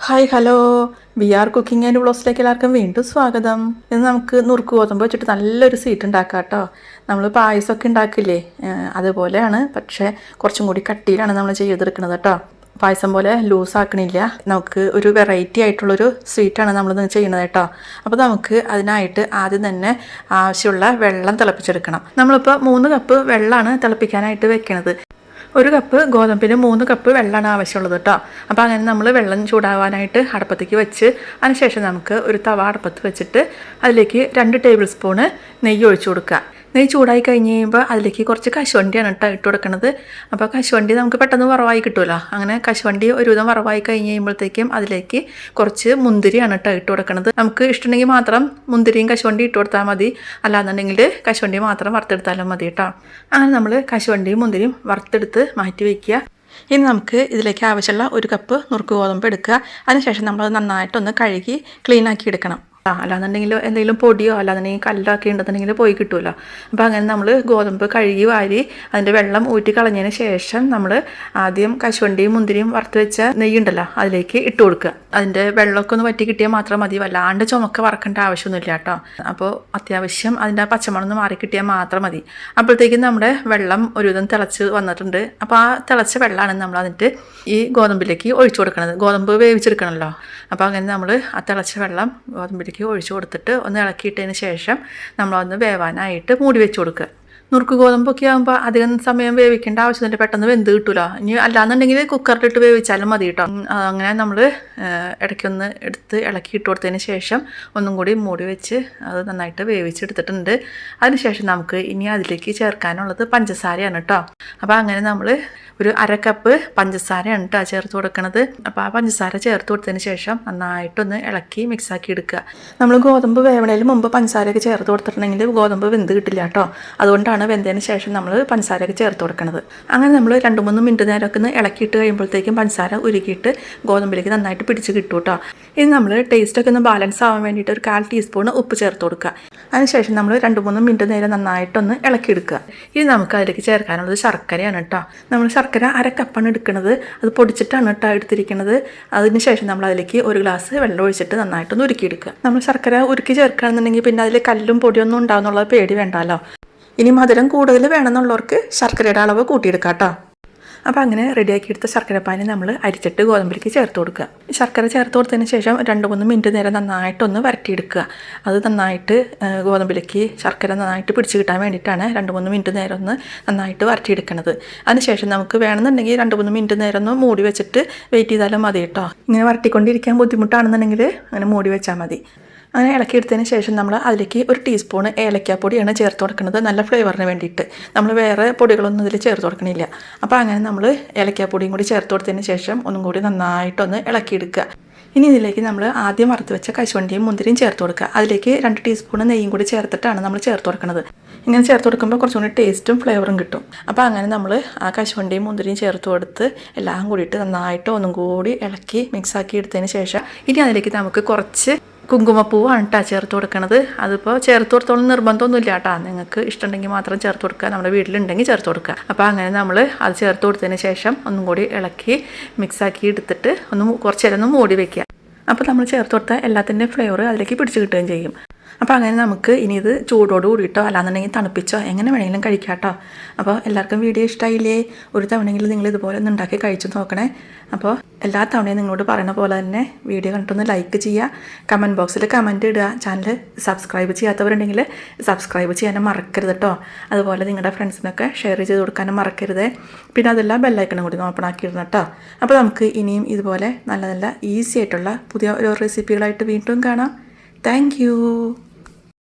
Hi hello B R cooking and വ്ളോഗ്സിലേക്ക് എല്ലാവർക്കും വീണ്ടും സ്വാഗതം. ഇന്ന് നമുക്ക് നുറുക്ക് ഗോതമ്പ് വെച്ചിട്ട് നല്ലൊരു സ്വീറ്റ് ഉണ്ടാക്കാം കേട്ടോ. നമ്മൾ പായസമൊക്കെ ഉണ്ടാക്കില്ലേ? അതുപോലെയാണ്. പക്ഷേ കുറച്ചും കൂടി കട്ടിയിലാണ് നമ്മൾ ചെയ്തെടുക്കുന്നത് കേട്ടോ. പായസം പോലെ ലൂസ് ആക്കണില്ല. നമുക്ക് ഒരു വെറൈറ്റി ആയിട്ടുള്ളൊരു സ്വീറ്റാണ് നമ്മൾ ചെയ്യുന്നത് കേട്ടോ. അപ്പോൾ നമുക്ക് അതിനായിട്ട് ആദ്യം തന്നെ ആവശ്യമുള്ള വെള്ളം തിളപ്പിച്ചെടുക്കണം. നമ്മളിപ്പോൾ മൂന്ന് കപ്പ് വെള്ളമാണ് തിളപ്പിക്കാനായിട്ട് വെക്കണത്. ഒരു കപ്പ് ഗോതമ്പിന് മൂന്ന് കപ്പ് വെള്ളമാണ് ആവശ്യമുള്ളത് കേട്ടോ. അപ്പോൾ അങ്ങനെ നമ്മൾ വെള്ളം ചൂടാവാനായിട്ട് അടുപ്പത്തേക്ക് വെച്ച് അതിനുശേഷം നമുക്ക് ഒരു തവ അടുപ്പത്ത് വെച്ചിട്ട് അതിലേക്ക് രണ്ട് ടേബിൾ സ്പൂണ് നെയ്യ് ഒഴിച്ചു കൊടുക്കുക. നെയ്യ് ചൂടായി കഴിഞ്ഞ് കഴിയുമ്പോൾ അതിലേക്ക് കുറച്ച് കശുവണ്ടിയാണ് കേട്ടോ ഇട്ട് കൊടുക്കുന്നത് അപ്പോൾ കശുവണ്ടി നമുക്ക് പെട്ടെന്ന് വറവായി കിട്ടുമല്ലോ അങ്ങനെ കശുവണ്ടി ഒരുവിധം വറവായി കഴിഞ്ഞ് കഴിയുമ്പോഴത്തേക്കും അതിലേക്ക് കുറച്ച് മുന്തിരിയാണ് കേട്ടോ ഇട്ട് കൊടുക്കുന്നത് നമുക്ക് ഇഷ്ടമുണ്ടെങ്കിൽ മാത്രം മുന്തിരിയും കശുവണ്ടി ഇട്ട് കൊടുത്താൽ മതി. അല്ലാന്നുണ്ടെങ്കിൽ കശുവണ്ടി മാത്രം വറുത്തെടുത്താലും മതി കേട്ടോ. അങ്ങനെ നമ്മൾ കശുവണ്ടിയും മുന്തിരിയും വറുത്തെടുത്ത് മാറ്റി വയ്ക്കുക ഇനി നമുക്ക് ഇതിലേക്ക് ആവശ്യമുള്ള ഒരു കപ്പ് നുറുക്ക് ഗോതമ്പ് എടുക്കുക. അതിനുശേഷം നമ്മൾ നന്നായിട്ടൊന്ന് കഴുകി ക്ലീൻ ആക്കി എടുക്കണം. അല്ലാന്നുണ്ടെങ്കിൽ എന്തെങ്കിലും പൊടിയോ അല്ലാന്നുണ്ടെങ്കിൽ കല്ലൊക്കെ ഉണ്ടെന്നുണ്ടെങ്കിൽ പോയി കിട്ടുമല്ലോ അപ്പോൾ അങ്ങനെ നമ്മൾ ഗോതമ്പ് കഴുകി വാരി അതിന്റെ വെള്ളം ഊറ്റി കളഞ്ഞതിന് ശേഷം നമ്മൾ ആദ്യം കശുവണ്ടിയും മുന്തിരിയും വറുത്ത് വെച്ച നെയ്യുണ്ടല്ലോ അതിലേക്ക് ഇട്ട് കൊടുക്കുക. അതിന്റെ വെള്ളമൊക്കെ ഒന്ന് വറ്റി കിട്ടിയാൽ മാത്രം മതി. വല്ലാണ്ട് ചുമക്ക വറക്കേണ്ട ആവശ്യമൊന്നുമില്ല കേട്ടോ. അപ്പോൾ അത്യാവശ്യം അതിന്റെ പച്ചമണം മാറി കിട്ടിയാൽ മാത്രം മതി. അപ്പോഴത്തേക്കും നമ്മുടെ വെള്ളം ഒരുവിധം തിളച്ച് വന്നിട്ടുണ്ട്. അപ്പോൾ ആ തിളച്ച വെള്ളമാണ് നമ്മൾ എന്നിട്ട് ഈ ഗോതമ്പിലേക്ക് ഒഴിച്ചു കൊടുക്കുന്നത് ഗോതമ്പ് വേവിച്ചെടുക്കണമല്ലോ അപ്പോൾ അങ്ങനെ നമ്മൾ ആ തിളച്ച വെള്ളം ഗോതമ്പിലേക്ക് ഒഴിച്ചു കൊടുത്തിട്ട് ഒന്ന് ഇളക്കിയിട്ടതിന് ശേഷം നമ്മളൊന്ന് വേവാനായിട്ട് മൂടി വെച്ച് കൊടുക്കുക. നുറുക്ക് ഗോതമ്പൊക്കെ ആകുമ്പോൾ അധികം സമയം വേവിക്കേണ്ട ആവശ്യമില്ല പെട്ടെന്ന് വെന്ത് കിട്ടൂല. ഇനി അല്ലാന്നുണ്ടെങ്കിൽ കുക്കറിലിട്ട് വേവിച്ചാലും മതി കേട്ടോ അങ്ങനെ നമ്മൾ ഇടയ്ക്കൊന്ന് എടുത്ത് ഇളക്കി ഇട്ട് കൊടുത്തതിന് ശേഷം ഒന്നും കൂടി മൂടി വെച്ച് അത് നന്നായിട്ട് വേവിച്ചെടുത്തിട്ടുണ്ട്. അതിനുശേഷം നമുക്ക് ഇനി അതിലേക്ക് ചേർക്കാനുള്ളത് പഞ്ചസാരയാണ് കേട്ടോ അപ്പോൾ അങ്ങനെ നമ്മൾ ഒരു അര കപ്പ് പഞ്ചസാരയാണ് കേട്ടോ ചേർത്ത് കൊടുക്കണത്. അപ്പോൾ ആ പഞ്ചസാര ചേർത്ത് കൊടുത്തതിന് ശേഷം നന്നായിട്ടൊന്ന് ഇളക്കി മിക്സാക്കി എടുക്കുക. നമ്മൾ ഗോതമ്പ് വേവണേലും മുമ്പ് പഞ്ചസാരയൊക്കെ ചേർത്ത് കൊടുത്തിട്ടുണ്ടെങ്കിൽ ഗോതമ്പ് വെന്ത് കിട്ടില്ല കേട്ടോ അതുകൊണ്ടാണ് വെന്തതിന് ശേഷം നമ്മൾ പഞ്ചസാരയൊക്കെ ചേർത്ത് കൊടുക്കുന്നത് അങ്ങനെ നമ്മൾ രണ്ട് മൂന്ന് മിനിറ്റ് നേരമൊക്കെ ഒന്ന് ഇളക്കിയിട്ട് കഴിയുമ്പോഴത്തേക്കും പഞ്ചസാര ഉരുക്കിയിട്ട് ഗോതമ്പിലേക്ക് നന്നായിട്ട് പിടിച്ച് കിട്ടും കേട്ടോ ഇനി നമ്മൾ ടേസ്റ്റൊക്കെ ഒന്ന് ബാലൻസ് ആവാൻ വേണ്ടിയിട്ട് ഒരു കാൽ ടീസ്പൂൺ ഉപ്പ് ചേർത്ത് കൊടുക്കുക. അതിനുശേഷം നമ്മൾ രണ്ട് മൂന്ന് മിനിറ്റ് നേരം നന്നായിട്ടൊന്ന് ഇളക്കിയെടുക്കുക. ഇനി നമുക്ക് അതിലേക്ക് ചേർക്കാനുള്ളത് ശർക്കരയാണ് കേട്ടോ നമ്മൾ ശർക്കര അര കപ്പാണ് എടുക്കുന്നത് അത് പൊടിച്ചിട്ടാണ് കേട്ടോ എടുത്തിരിക്കുന്നത് അതിന് ശേഷം നമ്മൾ അതിലേക്ക് ഒരു ഗ്ലാസ് വെള്ളം ഒഴിച്ചിട്ട് നന്നായിട്ടൊന്ന് ഉരുക്കിയെടുക്കുക. നമ്മൾ ശർക്കര ഉരുക്കി ചേർക്കുകയാണെന്നുണ്ടെങ്കിൽ പിന്നെ അതിൽ കല്ലും പൊടിയൊന്നും ഉണ്ടാവുന്നുള്ള പേടി വേണ്ടല്ലോ ഇനി മധുരം കൂടുതൽ വേണമെന്നുള്ളവർക്ക് ശർക്കരയുടെ അളവ് കൂട്ടിയെടുക്കാം കേട്ടോ അപ്പോൾ അങ്ങനെ റെഡിയാക്കി എടുത്ത ശർക്കരപ്പാനി നമ്മൾ അരിച്ചിട്ട് ഗോതമ്പിലേക്ക് ചേർത്ത് കൊടുക്കുക. ശർക്കര ചേർത്ത് കൊടുത്തതിന് ശേഷം രണ്ട് മൂന്ന് മിനിറ്റ് നേരം നന്നായിട്ടൊന്ന് വരട്ടിയെടുക്കുക. അത് നന്നായിട്ട് ഗോതമ്പിലേക്ക് ശർക്കര നന്നായിട്ട് പിടിച്ച് കിട്ടാൻ വേണ്ടിയിട്ടാണ് രണ്ട് മൂന്ന് മിനിറ്റ് നേരം ഒന്ന് നന്നായിട്ട് വരട്ടിയെടുക്കുന്നത് അതിനുശേഷം നമുക്ക് വേണമെന്നുണ്ടെങ്കിൽ രണ്ട് മൂന്ന് മിനിറ്റ് നേരം ഒന്ന് മൂടി വെച്ചിട്ട് വെയിറ്റ് ചെയ്താലും മതി കേട്ടോ ഇങ്ങനെ വരട്ടിക്കൊണ്ടിരിക്കാൻ ബുദ്ധിമുട്ടാണെന്നുണ്ടെങ്കിൽ അങ്ങനെ മൂടി വെച്ചാൽ മതി. അങ്ങനെ ഇളക്കിയെടുത്തതിന് ശേഷം നമ്മൾ അതിലേക്ക് ഒരു ടീസ്പൂൺ ഏലക്കാപ്പൊടിയാണ് ചേർത്ത് കൊടുക്കുന്നത്. നല്ല ഫ്ലേവറിന് വേണ്ടിയിട്ട്. നമ്മൾ വേറെ പൊടികളൊന്നും ഇതിൽ ചേർത്ത് കൊടുക്കണില്ല. അപ്പോൾ അങ്ങനെ നമ്മൾ ഏലക്കാപ്പൊടിയും കൂടി ചേർത്ത് കൊടുത്തതിന് ശേഷം ഒന്നും കൂടി നന്നായിട്ടൊന്ന് ഇളക്കിയെടുക്കുക. ഇനി ഇതിലേക്ക് നമ്മൾ ആദ്യം വറുത്ത് വെച്ച കശുവണ്ടിയും മുന്തിരിയും ചേർത്ത് കൊടുക്കുക. അതിലേക്ക് രണ്ട് ടീസ്പൂൺ നെയ്യും കൂടി ചേർത്തിട്ടാണ് നമ്മൾ ചേർത്ത് കൊടുക്കുന്നത് ഇങ്ങനെ ചേർത്ത് കൊടുക്കുമ്പോൾ കുറച്ചും കൂടി ടേസ്റ്റും ഫ്ലേവറും കിട്ടും. അപ്പോൾ അങ്ങനെ നമ്മൾ ആ കശുവണ്ടിയും മുന്തിരിയും ചേർത്ത് കൊടുത്ത് എല്ലാം കൂടിയിട്ട് നന്നായിട്ട് ഒന്നും കൂടി ഇളക്കി മിക്സാക്കി എടുത്തതിന് ശേഷം ഇനി അതിലേക്ക് നമുക്ക് കുറച്ച് കുങ്കുമപ്പൂവാണ് കേട്ടോ ചേർത്ത് കൊടുക്കണത്. അതിപ്പോൾ ചേർത്ത് കൊടുത്തോളം നിർബന്ധമൊന്നുമില്ല കേട്ടോ നിങ്ങൾക്ക് ഇഷ്ടമുണ്ടെങ്കിൽ മാത്രം ചേർത്ത് കൊടുക്കുക. നമ്മുടെ വീട്ടിലുണ്ടെങ്കിൽ ചേർത്ത് കൊടുക്കുക. അപ്പോൾ അങ്ങനെ നമ്മൾ അത് ചേർത്ത് കൊടുത്തതിന് ശേഷം ഒന്നും കൂടി ഇളക്കി മിക്സാക്കി എടുത്തിട്ട് ഒന്ന് കുറച്ച് ഒന്ന് മൂടി വെക്കുക. അപ്പോൾ നമ്മൾ ചേർത്ത് കൊടുത്ത എല്ലാത്തിന്റെയും ഫ്ലേവർ അതിലേക്ക് പിടിച്ച് കിട്ടുകയും ചെയ്യും. അപ്പോൾ അങ്ങനെ നമുക്ക് ഇനി ഇത് ചൂടോട് കൂടിയിട്ടോ അല്ലാന്നുണ്ടെങ്കിൽ തണുപ്പിച്ചോ എങ്ങനെ വേണമെങ്കിലും കഴിക്കാം കേട്ടോ അപ്പോൾ എല്ലാവർക്കും വീഡിയോ ഇഷ്ടമായില്ലേ ഒരു തവണയെങ്കിലും നിങ്ങൾ ഇതുപോലെ ഒന്ന് ഉണ്ടാക്കി കഴിച്ചു നോക്കണേ. അപ്പോൾ എല്ലാ തവണയും നിങ്ങളോട് പറയുന്ന പോലെ തന്നെ വീഡിയോ കണ്ടിട്ടൊന്ന് ലൈക്ക് ചെയ്യുക. കമന്റ് ബോക്സിൽ കമന്റ് ഇടുക. ചാനൽ സബ്സ്ക്രൈബ് ചെയ്യാത്തവരുണ്ടെങ്കിൽ സബ്സ്ക്രൈബ് ചെയ്യാനും മറക്കരുത് കേട്ടോ അതുപോലെ നിങ്ങളുടെ ഫ്രണ്ട്സിനൊക്കെ ഷെയർ ചെയ്ത് കൊടുക്കാനും മറക്കരുത്. പിന്നെ അതെല്ലാം ബെല്ലൈക്കണം കൂടി ഓപ്പൺ ആക്കിയിരുന്നു കേട്ടോ അപ്പോൾ നമുക്ക് ഇനിയും ഇതുപോലെ നല്ല നല്ല ഈസി ആയിട്ടുള്ള പുതിയ ഓരോ റെസിപ്പികളായിട്ട് വീണ്ടും കാണാം. Thank you.